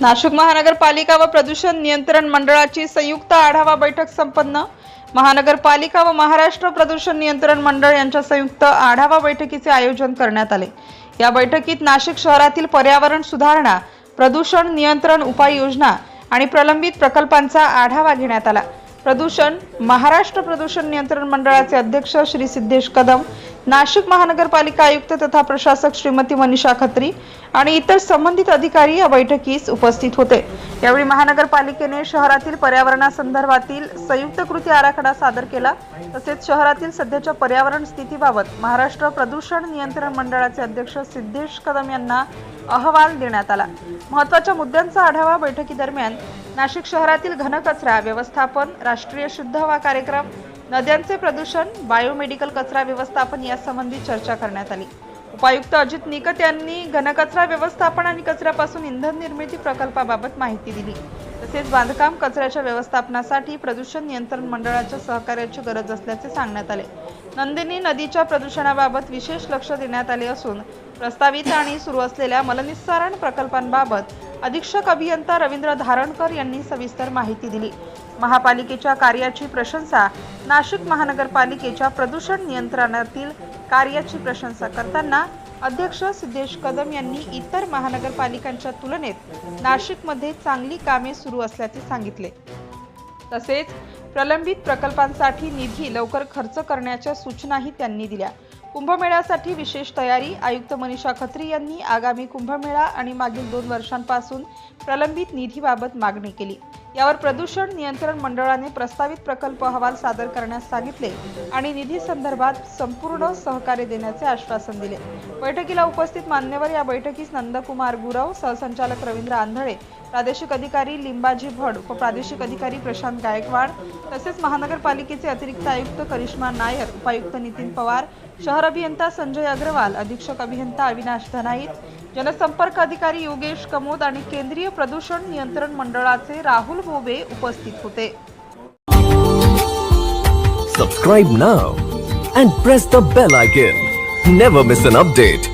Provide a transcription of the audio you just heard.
नाशिक महानगरपालिका व प्रदूषण नियंत्रण मंडळाची संयुक्त आढावा बैठक संपन्न. महानगरपालिका व महाराष्ट्र प्रदूषण नियंत्रण मंडळ यांच्या संयुक्त आढावा बैठकीचे आयोजन करण्यात आले. या बैठकीत नाशिक शहरातील पर्यावरण सुधारणा प्रदूषण नियंत्रण उपाययोजना आणि प्रलंबित प्रकल्पांचा आढावा घेण्यात आला. प्रदूषण महाराष्ट्र प्रदूषण नियंत्रण मंडळाचे अध्यक्ष श्री सिद्धेश कदम नाशिक महानगरपालिका आयुक्त तथा प्रशासक श्रीमती मनीषा खत्री आणि इतर संबंधित अधिकारी या बैठकीस उपस्थित होते. यावेळी महानगरपालिकेने शहरातील पर्यावरणासंदर्भातील संयुक्त कृती आराखडा सादर केला. तसेच शहरातील सध्याच्या पर्यावरण स्थितीबाबत महाराष्ट्र प्रदूषण नियंत्रण मंडळाचे अध्यक्ष सिद्धेश कदम यांना अहवाल देण्यात आला. महत्त्वाच्या मुद्द्यांचा आढावा बैठकीदरम्यान नाशिक शहरातील घनकचरा व्यवस्थापन राष्ट्रीय शुद्ध हवा कार्यक्रम नद्यांचे प्रदूषण बायोमेडिकल कचरा व्यवस्थापन यासंबंधी चर्चा करण्यात आली. उपायुक्त अजित निकत यांनी घनकचरा व्यवस्थापन आणि कचऱ्यापासून इंधन निर्मिती प्रकल्पाबाबत माहिती दिली. तसेच बांधकाम कचऱ्याच्या व्यवस्थापनासाठी प्रदूषण नियंत्रण मंडळाच्या सहकार्याची गरज असल्याचे सांगण्यात आले. नंदिनी नदीच्या प्रदूषणाबाबत विशेष लक्ष देण्यात आले असून प्रस्तावित आणि सुरू असलेल्या मलनिस्सारण प्रकल्पांबाबत अधीक्षक अभियंता रवींद्र धारणकर यांनी सविस्तर माहिती दिली. महापालिकेच्या कार्याची प्रशंसा नाशिक महानगरपालिकेच्या प्रदूषण नियंत्रणातील कार्याची प्रशंसा करताना अध्यक्ष सिद्धेश कदम यांनी इतर महानगरपालिकांच्या तुलनेत नाशिकमध्ये चांगली कामे सुरू असल्याचे सांगितले. तसेच प्रलंबित प्रकल्पांसाठी निधी लवकर खर्च करण्याच्या सूचनाही त्यांनी दिल्या. कुंभमेळ्यासाठी विशेष तयारी आयुक्त मनीषा खत्री यांनी आगामी कुंभमेळा आणि मागील दोन वर्षांपासून प्रलंबित निधीबाबत मागणी केली. यावर प्रदूषण नियंत्रण मंडळाने प्रस्तावित प्रकल्प अहवाल सादर करण्यास सांगितले आणि निधी संदर्भात संपूर्ण सहकार्य देण्याचे आश्वासन दिले. बैठकीला उपस्थित मान्यवर या बैठकीस नंदकुमार गुरव सहसंचालक रवींद्र आंधळे प्रादेशिक अधिकारी लिंबाजी भड व प्रादेशिक अधिकारी प्रशांत गायकवाड तसेच महानगरपालिकेचे अतिरिक्त आयुक्त करिश्मा नायर उपायुक्त नितीन पवार शहर अभियंता संजय अग्रवाल अधीक्षक अभियंता अविनाश धनाईत जनसंपर्क अधिकारी योगेश कमोद आणि केंद्रीय प्रदूषण नियंत्रण मंडळाचे राहुल मोबे उपस्थित होते. Subscribe now and press the bell icon never miss an update